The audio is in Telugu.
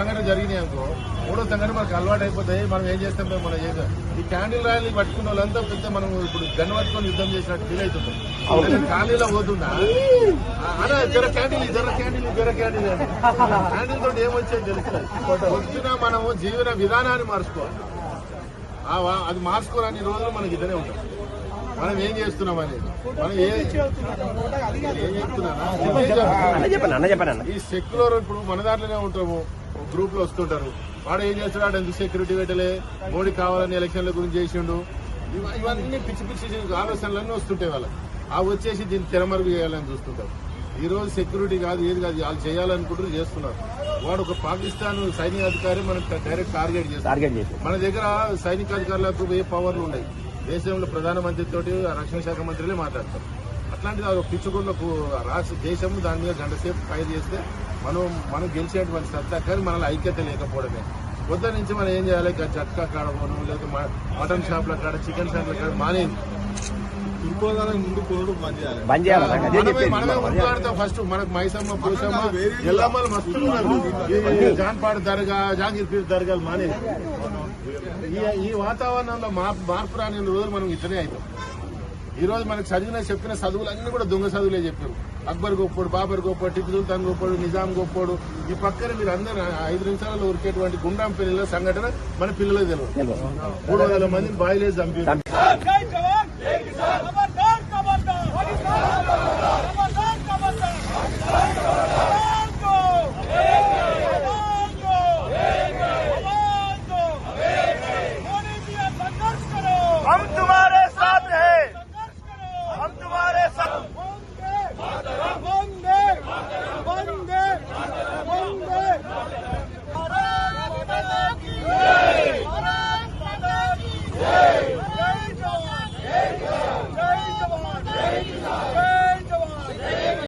సంఘటన జరిగినాయి అనుకో మూడో సంఘటన మనకు అలవాటు అయిపోతాయి మనం ఏం చేస్తాం మేము మనం చేద్దాం ఈ క్యాండిల్ ర్యాలీ పట్టుకున్న వాళ్ళంతా పెద్ద మనం ఇప్పుడు గన్ పట్టుకొని యుద్ధం చేసినట్టు ఫీల్ అవుతుంది. ఖాళీలో ఆ, అలా జర క్యాండిల్ జర క్యాండిల్ జర క్యాండిల్ క్యాండిల్ తోటి ఏమొచ్చేది తెలుస్తుంది పొద్దున మనము జీవన విధానాన్ని మార్చుకోవాలి. అది మార్చుకోవాలని రోజులు మనకి ఇద్దరే ఉంటాం మనం ఏం చేస్తున్నాం అనేది? మనం ఏ అన్న. ఈ సెక్యులర్ ఇప్పుడు మన దాంట్లోనే ఉంటాము. గ్రూప్లో వస్తుంటారు. వాడు ఏం చేస్తున్నాడు? ఎందుకు సెక్యూరిటీ పెట్టలే? మోడీ కావాలని ఎలక్షన్ల గురించి చేసిండు. ఇవ- ఇవన్నీ పిచ్చి పిచ్చి ఆలోచనలన్నీ వస్తుంటాయి వాళ్ళకి. ఆ వచ్చేసి దీన్ని తెరమరుగు చేయాలని చూస్తుంటారు. ఈ రోజు సెక్యూరిటీ కాదు ఏది కాదు వాళ్ళు చేయాలనుకుంటారు చేస్తున్నారు. వాడు ఒక పాకిస్తాన్ సైనిక అధికారి మనకు డైరెక్ట్ టార్గెట్ చేస్తారు మన దగ్గర సైనిక అధికారులకు ఏ పవర్లు ఉన్నాయి దేశంలో ప్రధానమంత్రి తోటి రక్షణ శాఖ మంత్రులే మాట్లాడతారు. అట్లాంటిది అది ఒక పిచ్చుకున్నకు రాష్ట్ర దేశం దాని మీద గంట సేపు ఫైర్ చేస్తే మనం మనం గెలిచేటువంటి సత్తా కానీ మనలో ఐక్యత లేకపోవడమే. పొద్దు నుంచి మనం ఏం చేయాలి? జట్కా కాడ పోను లేదా మటన్ షాప్ల కాడ చికెన్ షాప్ల కాడ మానేది. ముందు బంద్ చేయాలి. మనమే చెప్పేది మనమే ఉట్లాడతాం ఫస్ట్. మనకు మైసమ్మ పూసమ్మ ఎల్లమ్మలు మస్తు ఉన్నారు. ఈ జాన్పాడు దర్గా జాంగీర్ పీర్ దర్గాలు మానేది. ఈ- ఈ వాతావరణంలో మార్పు మార్పు రాని రోజులు మనం ఇట్లనే అవుతాం. ఈ రోజు మనకు చదివిన చెప్పిన చదువులన్నీ కూడా దొంగ చదువులే చెప్పారు. అక్బర్ గొప్పోడు బాబర్ గొప్పోడు టిప్పు సుల్తాన్ గొప్పోడు నిజాం గొప్పోడు. ఈ పక్కన మీరు అందరూ ఐదు నిమిషాలలో ఉరికేటువంటి గుండాం పిల్లల సంఘటన మన పిల్లలకు తెలియదు మూడు వందల మందిని బాయిలేసి చంపారు.